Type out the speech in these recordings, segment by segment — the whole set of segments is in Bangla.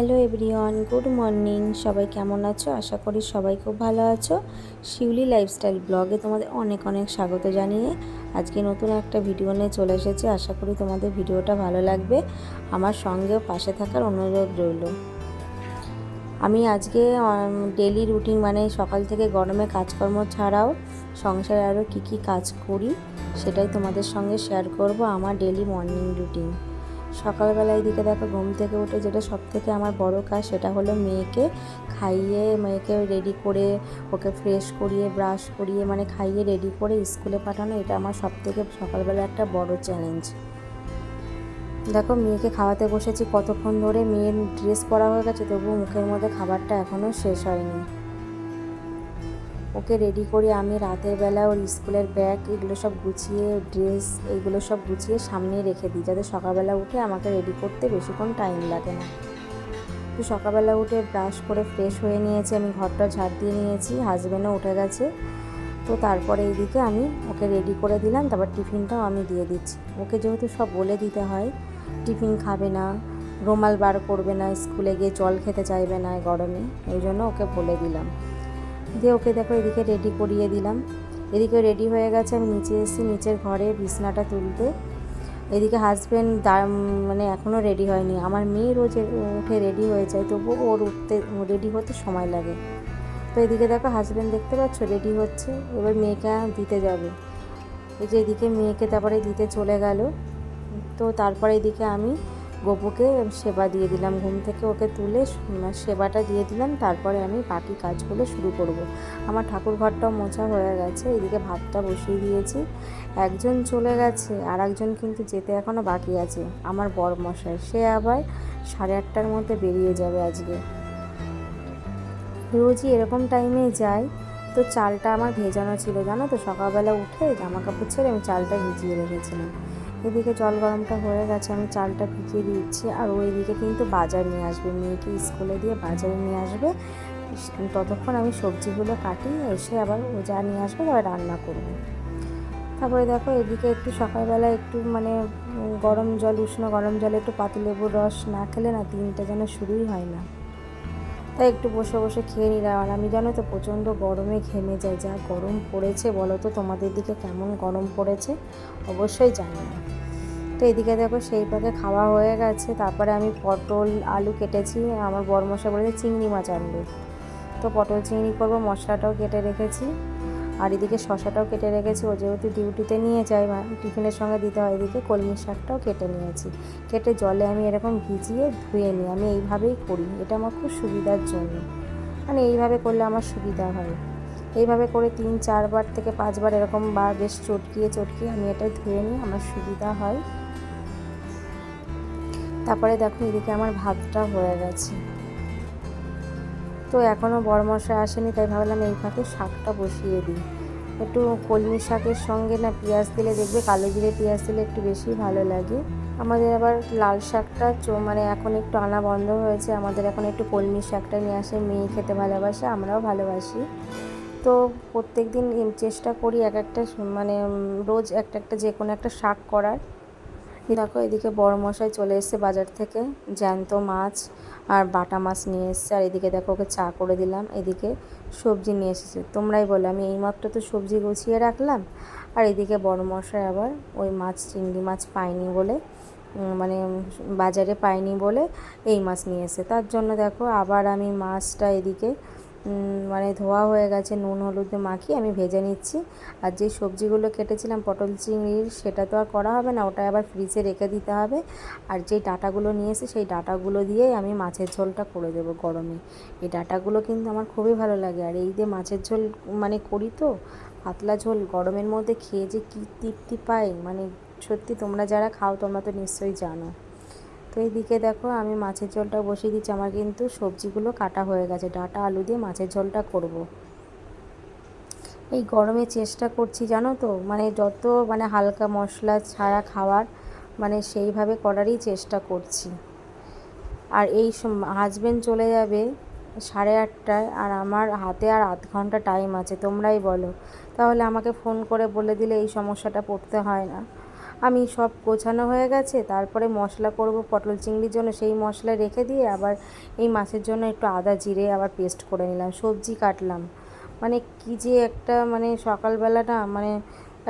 Hello everyone, good morning. সবাই কেমন আছো? আশা করি সবাই খুব ভালো আছো। শিউলি লাইফস্টাইল ব্লগে তোমাদের অনেক অনেক স্বাগত জানিয়ে আজকে নতুন একটা ভিডিও নিয়ে চলে এসেছি। আশা করি তোমাদের ভিডিওটা ভালো লাগবে। আমার সঙ্গেও পাশে থাকার অনুরোধ রইল। আমি আজকে ডেলি রুটিন মানে সকাল থেকে গরমে কাজকর্ম ছাড়াও সংসারে আরও কী কী কাজ করি সেটাই তোমাদের সঙ্গে শেয়ার করব আমার ডেলি মর্নিং রুটিন সকালবেলা এদিকে দেখো ঘুম থেকে উঠে যেটা সব থেকে আমার বড় কাজ সেটা হলো মেয়েকে খাইয়ে, মেয়েকে রেডি করে ওকে ফ্রেশ করিয়ে ব্রাশ করিয়ে মানে খাইয়ে রেডি করে স্কুলে পাঠানো, এটা আমার সব থেকে সকালবেলা একটা বড় চ্যালেঞ্জ দেখো মেয়েকে খাওয়াতে বসেছি কতক্ষণ ধরে, মেয়ের ড্রেস পরা হয়ে গেছে, তবুও মুখের মধ্যে খাবারটা এখনও শেষ হয়নি। ওকে রেডি করে আমি রাতের বেলা ওর স্কুলের ব্যাগ এগুলো সব গুছিয়ে ড্রেস এগুলো সব গুছিয়ে সামনে রেখে দিই। যাতে সকালবেলা উঠে আমাকে রেডি করতে বেশিক্ষণ টাইম লাগে না। তো সকালবেলা উঠে ব্রাশ করে ফ্রেশ হয়ে নিয়েছি, আমি ঘরটা ঝাড় দিয়ে নিয়েছি হাজব্যান্ডও উঠে গেছে। তো তারপরে এইদিকে আমি ওকে রেডি করে দিলাম, তারপর টিফিনটাও আমি দিয়ে দিচ্ছি। ওকে যেহেতু সব বলে দিতে হয়, টিফিন খাবে না, রুমাল বার করবে না, স্কুলে গিয়ে জল খেতে চাইবে না গরমে ওই জন্য ওকে বলে দিলাম। দিয়ে ওকে দেখো এদিকে রেডি করিয়ে দিলাম। এদিকে রেডি হয়ে গেছে, আমি নিচে এসেছি, নিচের ঘরে বিছনাটা তুলতে। এদিকে হাজব্যান্ড মানে এখনও রেডি হয়নি। আমার মেয়ে রোজ উঠে রেডি হয়ে যায় তবু ওর উঠতে রেডি হতে সময় লাগে। তো এদিকে দেখো হাজব্যান্ড দেখতে পাচ্ছ রেডি হচ্ছে, এবার মেয়েকে দিতে যাবে। এই যে এদিকে মেয়েকে তারপরে দিতে চলে গেল। তো তারপরে এদিকে আমি গপুকে সেবা দিয়ে দিলাম, ঘুম থেকে ওকে তুলে সেবাটা দিয়ে দিলাম, তারপরে আমি বাকি কাজগুলো শুরু করব। আমার ঠাকুর ঘরটাও মোছা হয়ে গেছে, এদিকে ভাতটা বসিয়ে দিয়েছি। একজন চলে গেছে আর একজন কিন্তু যেতে এখনও বাকি আছে। আমার বর মশাই সে আবার সাড়ে আটটার মধ্যে বেরিয়ে যাবে আজকে। রোজই এরকম টাইমে যাই, তো চালটা আমার ভেজানো ছিল, জানো তো? সকালবেলা উঠে জামা কাপড় ছেড়ে আমি চালটা ভিজিয়ে রেখেছিলাম। এদিকে জল গরমটা হয়ে গেছে, আমি চালটা ভিজিয়ে দিচ্ছি আর ওইদিকে কিন্তু বাজার নিয়ে আসবে। মেয়েকে স্কুলে দিয়ে বাজারে নিয়ে আসবে। ততক্ষণ আমি সবজিগুলো কাটি, এসে আবার ও যা নিয়ে আসবে তবে রান্না করব। তারপরে দেখো এদিকে একটু সকালবেলা একটু মানে গরম জল, উষ্ণ গরম জলে একটু পাতিলেবুর রস না খেলে না দিনটা যেন শুরুই হয় না। তাই একটু বসে বসে খেয়ে নিলাম আর আমি জানো তো প্রচণ্ড গরমে ঘেমে যাই। যা গরম পড়েছে বলো তো তোমাদের দিকে কেমন গরম পড়েছে? অবশ্যই জানি না। তো এদিকে দেখো সেই পাকে খাওয়া হয়ে গেছে। তারপরে আমি পটল, আলু কেটেছি। আমার বর মশা বলেছে চিংড়ি মাছ আনবে। তো পটল, চিংড়ি করব, মশলাটাও কেটে রেখেছি। আর এদিকে শশাটাও কেটে রেখেছি। ও যেহেতু ডিউটিতে নিয়ে যাই টিফিনের সঙ্গে দিতে হয়। এদিকে কলমি শাকটাও কেটে নিয়েছি। কেটে জলে আমি এরকম ভিজিয়ে ধুয়ে নিই। আমি এইভাবেই করি। এটা আমার খুব সুবিধার জন্য। মানে এইভাবে করলে আমার সুবিধা হয়। এইভাবে করে তিন, চারবার থেকে পাঁচবার এরকম বা বেশ চটকিয়ে চটকিয়ে আমি এটা ধুয়ে নিই। আমার সুবিধা হয়। তারপরে দেখো এদিকে আমার ভাতটা হয়ে গেছে। তো এখনও বড় মশা আসেনি, তাই ভাবলাম এই ফাঁকে শাকটা বসিয়ে দিই। একটু কলমি শাকের সঙ্গে না পেঁয়াজ দিলে দেখবে কালো জিরে পেঁয়াজ দিলে একটু বেশি ভালো লাগে। আমাদের আবার লাল শাকটা চো মানে এখন একটু আনা বন্ধ হয়েছে, আমাদের এখন একটু কলমি শাকটা নিয়ে আসে, মেয়ে খেতে ভালোবাসে, আমরাও ভালোবাসি। তো প্রত্যেক দিন চেষ্টা করি এক একটা মানে রোজ একটা একটা যে কোনো একটা শাক করার। দেখো, এদিকে বড় মশাই চলে এসছে বাজার থেকে। জ্যান্ত মাছ আর বাটা মাছ নিয়ে এসছে। আর এদিকে দেখো, ওকে চা করে দিলাম। এদিকে সবজি নিয়ে এসেছে। তোমরাই বলো, আমি এইমাত্র তো সবজি গুছিয়ে রাখলাম। আর এদিকে বড় মশাই আবার ওই মাছ, চিংড়ি মাছ পায়নি বলে মানে বাজারে পাইনি বলে এই মাছ নিয়ে এসে তার জন্য দেখো, আবার আমি মাছটা এদিকে মানে ধোয়া হয়ে গেছে, নুন, হলুদে মাখিয়ে আমি ভেজে নিচ্ছি। আর যে সবজিগুলো কেটেছিলাম, পটল চিংড়ির, সেটা তো আর করা হবে না ওটা আবার ফ্রিজে রেখে দিতে হবে। আর যেই ডাটাগুলো নিয়েছি সেই ডাটাগুলো দিয়েই আমি মাছের ঝোলটা করে দেবো গরমে। এই ডাটাগুলো কিন্তু আমার খুবই ভালো লাগে। আর এই যে মাছের ঝোল মানে করি তো, পাতলা ঝোল, গরমের মধ্যে খেয়ে যে কী তৃপ্তি পাই। মানে সত্যি তোমরা যারা খাও, তোমরা তো নিশ্চয়ই জানো। তো এইদিকে দেখো, আমি মাছের ঝোলটা বসিয়ে দিচ্ছি। আমার কিন্তু সবজিগুলো কাটা হয়ে গেছে। ডাটা, আলু দিয়ে মাছের ঝোলটা করব। এই গরমে চেষ্টা করছি, জানো তো? মানে যত মানে হালকা মশলা ছাড়া খাওয়ার মানে সেইভাবে করারই চেষ্টা করছি। আর এই হাজব্যান্ড চলে যাবে সাড়ে আটটায় আর আমার হাতে আর আধ ঘণ্টা টাইম আছে, তোমরাই বলো। তাহলে আমাকে ফোন করে বলে দিলে এই সমস্যাটা পড়তে হয় না। আমি সব গোছানো হয়ে গেছে, তারপরে মশলা করব পটল চিংড়ির জন্য। সেই মশলা রেখে দিয়ে আবার এই মাছের জন্য একটু আদা, জিরে আবার পেস্ট করে নিলাম, সবজি কাটলাম। মানে কী যে একটা মানে সকালবেলা না মানে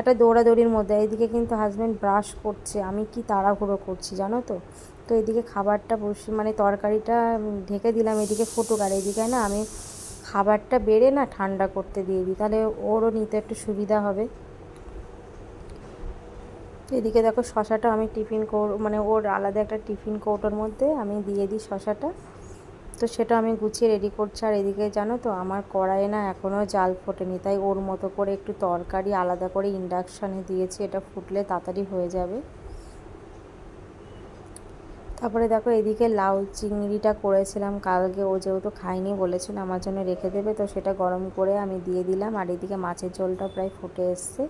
একটা দৌড়াদৌড়ির মধ্যে, এইদিকে কিন্তু হাজব্যান্ড ব্রাশ করছে, আমি কি তাড়াহুড়ো করছি জানো তো? তো এদিকে খাবারটা বসে মানে তরকারিটা ঢেকে দিলাম, এদিকে ফুটুক, আর এদিকে না আমি খাবারটা বেড়ে না ঠান্ডা করতে দিয়ে দিই, তাহলে ওরও নিতে একটু সুবিধা হবে। এদিকে দেখো শশাটা আমি টিফিন কৌ মানে ওর আলাদা একটা টিফিন কৌটোর মধ্যে আমি দিয়ে দিই শশাটা। তো সেটা আমি গুছিয়ে রেডি করছি। আর এদিকে জানো তো, আমার কড়াইয়ে না এখনও জাল ফোটেনি। তাই ওর মতো করে একটু তরকারি আলাদা করে ইন্ডাকশানে দিয়েছি। এটা ফুটলে তাড়াতাড়ি হয়ে যাবে। তারপরে দেখো এদিকে লাউ চিংড়িটা করেছিলাম। কালকে ও যেহেতু খায়নি বলেছিল আমার জন্য রেখে দেবে। তো সেটা গরম করে আমি দিয়ে দিলাম। আর এদিকে মাছের ঝোলটা প্রায় ফুটে এসছে।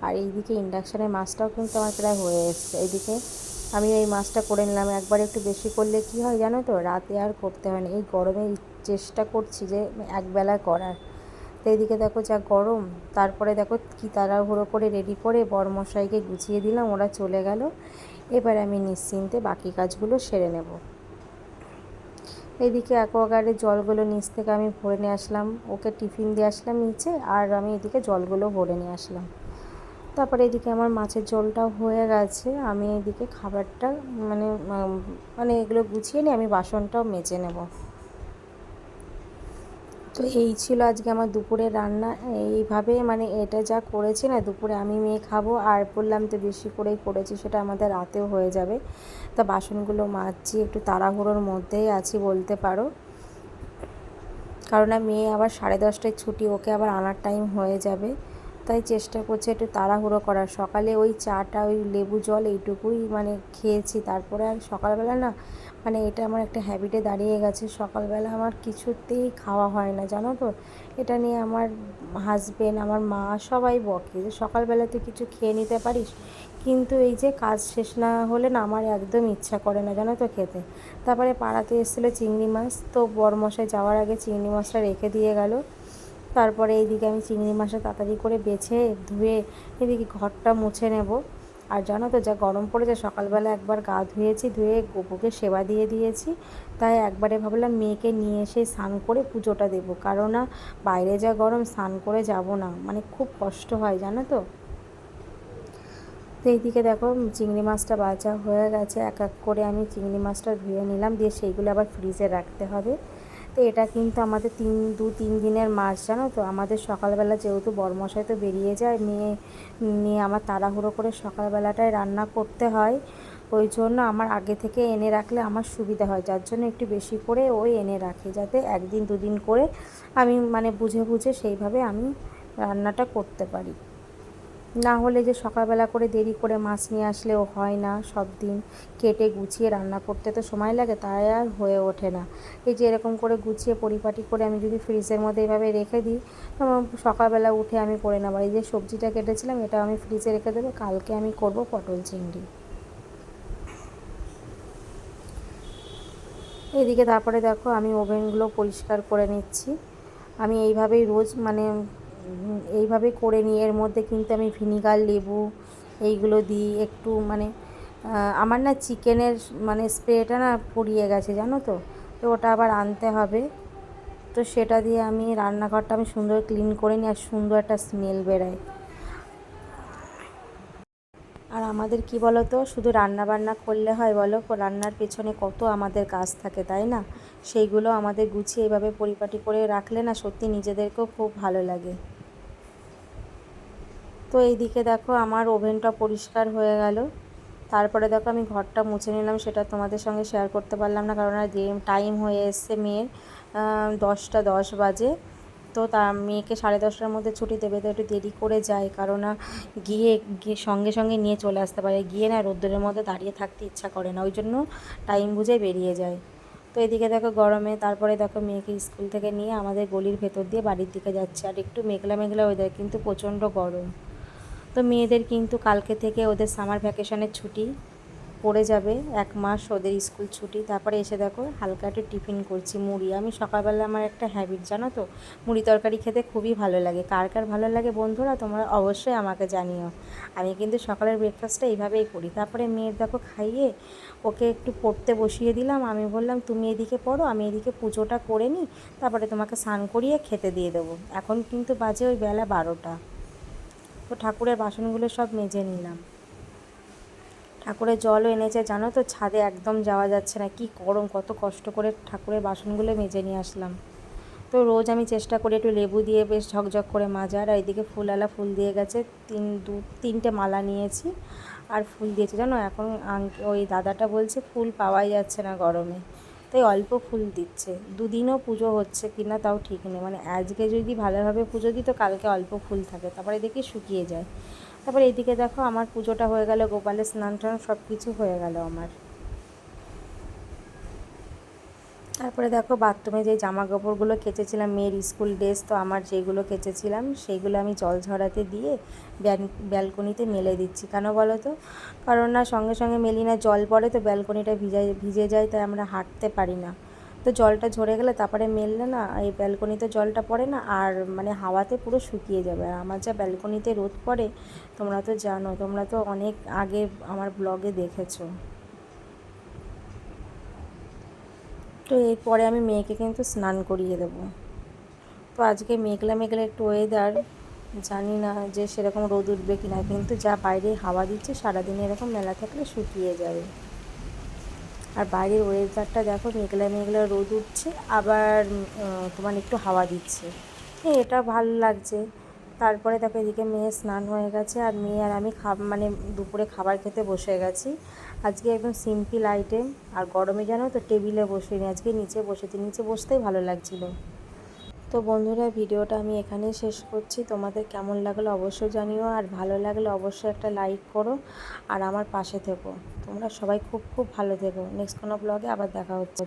আর এইদিকে ইন্ডাকশানের মাছটাও কিন্তু আমার প্রায় হয়ে এসছে। এইদিকে আমি এই মাছটা করে নিলাম। একবার একটু বেশি করলে কি হয় জানো তো? রাতে আর করতে হয় না। এই গরমে চেষ্টা করছি যে একবেলা করার। তো এইদিকে দেখো যা গরম। তারপরে দেখো কি তাড়াহুড়ো করে রেডি করে বরমশাইকে গুছিয়ে দিলাম। ওরা চলে গেল। এবার আমি নিশ্চিন্তে বাকি কাজগুলো সেরে নেব। এদিকে অ্যাকোয়াগার্ডের জলগুলো নিচ থেকে আমি ভরে নিয়ে আসলাম। ওকে টিফিন দিয়ে আসলাম নিচে। আর আমি এদিকে জলগুলো ভরে নিয়ে আসলাম। তারপরে এদিকে আমার মাছের ঝোলটাও হয়ে গেছে। আমি এদিকে খাবারটা মানে মানে এগুলো গুছিয়ে নিয়ে আমি বাসনটাও মেজে নেব। তো এই ছিল আজকে আমার দুপুরে রান্না। এইভাবে মানে এটা যা করেছি না, দুপুরে আমি মেয়ে খাব, আর বললাম তো বেশি করেই করেছি, সেটা আমাদের রাতেও হয়ে যাবে। তা বাসনগুলো মাজছি একটু তাড়াহুড়োর মধ্যেই আছি বলতে পারো। কারণ মেয়ে আবার সাড়ে দশটায় ছুটি, ওকে আবার আনার টাইম হয়ে যাবে। তাই চেষ্টা করছি একটু তাড়াহুড়ো করার। সকালে ওই চাটা, ওই লেবু জল এইটুকুই মানে খেয়েছি। তারপরে আর সকালবেলা না মানে এটা আমার একটা হ্যাবিটে দাঁড়িয়ে গেছে। সকালবেলা আমার কিছুতেই খাওয়া হয় না, জানো তো? এটা নিয়ে আমার হাজবেন্ড আমার মা সবাই বকে যে সকালবেলা তুই কিছু খেয়ে নিতে পারিস? কিন্তু এই যে কাজ শেষ না হলে না আমার একদম ইচ্ছা করে না, জানো তো খেতে। তারপরে পাড়াতে এসেছিল চিংড়ি মাছ। তো বড়মশাই যাওয়ার আগে চিংড়ি মাছটা রেখে দিয়ে গেল। তারপরে এইদিকে আমি চিংড়ি মাছটা তাড়াতাড়ি করে বেছে ধুয়ে এদিকে ঘরটা মুছে নেব। আর জানো তো, যা গরম পড়েছে, সকালবেলা একবার গা ধুয়েছি, ধুয়ে গোপুকে সেবা দিয়ে দিয়েছি। তাই একবারে ভাবলাম মেয়েকে নিয়ে এসে স্নান করে পুজোটা দেবো। কারণ না বাইরে যা গরম, স্নান করে যাব না। মানে খুব কষ্ট হয়, জানো তো। তো এইদিকে দেখো, চিংড়ি মাছটা বাজা হয়ে গেছে। এক এক করে আমি চিংড়ি মাছটা ধুয়ে নিলাম। দিয়ে সেইগুলো আবার ফ্রিজে রাখতে হবে। তো এটা কিন্তু আমাদের তিন, দু, তিন দিনের মাছ জানো তো? আমাদের সকালবেলা যেহেতু বরমশাই তো বেরিয়ে যায়, মেয়ে নিয়ে আমার তাড়াহুড়ো করে সকালবেলাটায় রান্না করতে হয়। ওই জন্য আমার আগে থেকে এনে রাখলে আমার সুবিধা হয়, যার জন্য একটু বেশি করে ওই এনে রাখে, যাতে একদিন, দুদিন করে আমি মানে বুঝে বুঝে সেইভাবে আমি রান্নাটা করতে পারি। না হলে যে সকালবেলা করে দেরি করে মাছ নিয়ে আসলেও হয় না সব দিন কেটে গুছিয়ে রান্না করতে তো সময় লাগে, তাই আর হয়ে ওঠে না। এই যে এরকম করে গুছিয়ে পরিপাটি করে আমি যদি ফ্রিজের মধ্যে এভাবে রেখে দিই সকালবেলা উঠে আমি করে নেব। এই যে সবজিটা কেটেছিলাম, এটা আমি ফ্রিজে রেখে দেবো। কালকে আমি করব পটল চিংড়ি। এদিকে তারপরে দেখো আমি ওভেনগুলো পরিষ্কার করে নিচ্ছি। আমি এইভাবেই রোজ মানে এইভাবে করে নিই এর মধ্যে কিন্তু আমি ভিনিগার, লেবু এইগুলো দিই একটু মানে আমার না চিকেনের মানে স্প্রেটা না পুড়িয়ে গেছে জানো তো তো ওটা আবার আনতে হবে। তো সেটা দিয়ে আমি রান্নাঘরটা আমি সুন্দর ক্লিন করে নিই আর সুন্দর একটা স্মেল বেরোয়। আর আমাদের কি বলো তো শুধু রান্না বান্না করলে হয় বলো, রান্নার পেছনে কত আমাদের কাজ থাকে, তাই না? সেইগুলো আমাদের গুছিয়ে এভাবে পরিপাটি করে রাখলে না সত্যি নিজেদেরকেও খুব ভালো লাগে। তো এইদিকে দেখো আমার ওভেনটা পরিষ্কার হয়ে গেল। তারপরে দেখো আমি ঘরটা মুছে নিলাম, সেটা তোমাদের সঙ্গে শেয়ার করতে পারলাম না, কারণ আর টাইম হয়ে এসছে মেয়ের দশটা দশ বাজে। তো তা মেয়েকে সাড়ে দশটার মধ্যে ছুটি দেবে, তো একটু দেরি করে যায়, কারণ গিয়ে গিয়ে সঙ্গে সঙ্গে নিয়ে চলে আসতে পারে। গিয়ে না রোদ্দুরের মধ্যে দাঁড়িয়ে থাকতে ইচ্ছা করে না, ওই জন্য টাইম বুঝে বেরিয়ে যায়। তো এদিকে দেখো গরমে, তারপরে দেখো মেয়েকে স্কুল থেকে নিয়ে আমাদের গলির ভেতর দিয়ে বাড়ির দিকে যাচ্ছে, আর একটু মেঘলা মেঘলা ওয়েদার কিন্তু প্রচণ্ড গরম। তো মেয়েদের কিন্তু কালকে থেকে ওদের সামার ভ্যাকেশনের ছুটি পড়ে যাবে, এক মাস ওদের স্কুল ছুটি। তারপরে এসে দেখো হালকা একটু টিফিন করছি, মুড়ি। আমি সকালবেলা আমার একটা হ্যাবিট জানো তো? মুড়ি তরকারি খেতে খুবই ভালো লাগে। কার কার ভালো লাগে বন্ধুরা, তোমরা অবশ্যই আমাকে জানিও। আমি কিন্তু সকালের ব্রেকফাস্টটা এইভাবেই করি। তারপরে মেয়ের দেখো খাইয়ে ওকে একটু পড়তে বসিয়ে দিলাম। আমি বললাম, তুমি এদিকে পড়ো, আমি এদিকে পুজোটা করে নিই। তারপরে তোমাকে স্নান করিয়ে খেতে দিয়ে দেবো। এখন কিন্তু বাজে ওই বেলা বারোটা। তো ঠাকুরের বাসনগুলো সব মেজে নিলাম। ঠাকুরের জলও এনেছে, জানো তো? ছাদে একদম যাওয়া যাচ্ছে না। কি গরম, কত কষ্ট করে ঠাকুরের বাসনগুলো মেজে নিয়ে আসলাম। তো রোজ আমি চেষ্টা করি একটু লেবু দিয়ে বেশ ঝকঝক করে মাজার, আর এদিকে ফুলওয়ালা ফুল দিয়ে গেছে। তিন, দু, তিনটে মালা নিয়েছি, আর ফুল দিয়েছে। জানো, এখন ওই দাদাটা বলছে, ফুল পাওয়াই যাচ্ছে না গরমে। তাই অল্প ফুল দিচ্ছে। দুদিনও পুজো হচ্ছে কি না তাও ঠিক নেই। মানে আজকে যদি ভালোভাবে পুজো দিই তো কালকে অল্প ফুল থাকে। তারপরে দেখি শুকিয়ে যায়। তারপর এদিকে দেখো আমার পুজোটা হয়ে গেল, গোপালের স্নান টান সব কিছু হয়ে গেল আমার। তারপরে দেখো বাথরুমে যে জামা কাপড়গুলো কেচেছিলাম, মেয়ের স্কুল ড্রেস তো আমার যেগুলো কেচেছিলাম, সেইগুলো আমি জল ঝরাতে দিয়ে ব্যালকনিতে মেলে দিচ্ছি। কেন বলো তো? কারণ না, সঙ্গে সঙ্গে মেলি না জল পড়ে তো ব্যালকনিটা ভিজে ভিজে যায়, তাই আমরা হাঁটতে পারি না। তো জলটা ঝরে গেলে তারপরে মেললে না, এই ব্যালকনিতে জলটা পড়ে না, আর মানে হাওয়াতে পুরো শুকিয়ে যাবে। আর আমার যা ব্যালকনিতে রোদ পড়ে, তোমরা তো জানো, তোমরা তো অনেক আগে আমার ব্লগে দেখেছ। তো এরপরে আমি মেয়েকে কিন্তু স্নান করিয়ে দেবো। তো আজকে মেঘলা মেঘলা একটু ওয়েদার জানি না যে সেরকম রোদ উঠবে কি না, কিন্তু যা বাইরে হাওয়া দিচ্ছে সারাদিন এরকম মেলা থাকলে শুকিয়ে যাবে। আর বাইরের ওয়েদারটা দেখো, মেঘলা মেঘলা রোদ উঠছে, আবার তোমার একটু হাওয়া দিচ্ছে। এটা ভালো লাগছে। তারপরে দেখো এদিকে মেয়ে স্নান হয়ে গেছে, আর মেয়ে আর আমি খাব মানে দুপুরে খাবার খেতে বসে গেছি। আজকে একদম সিম্পল আইটেম আর গরমে জানো তো টেবিলে বসে নি আজকে নিচে বসেছি, নিচে বসতেই ভালো লাগছিল। তো বন্ধুরা, ভিডিওটা আমি এখানেই শেষ করছি। তোমাদের কেমন লাগল অবশ্যই জানিও, আর ভালো লাগলে অবশ্যই একটা লাইক করো আর আমার পাশে থেকো। তোমরা সবাই খুব খুব ভালো থেকো। নেক্সট কোনো ব্লগে আবার দেখা হচ্ছে।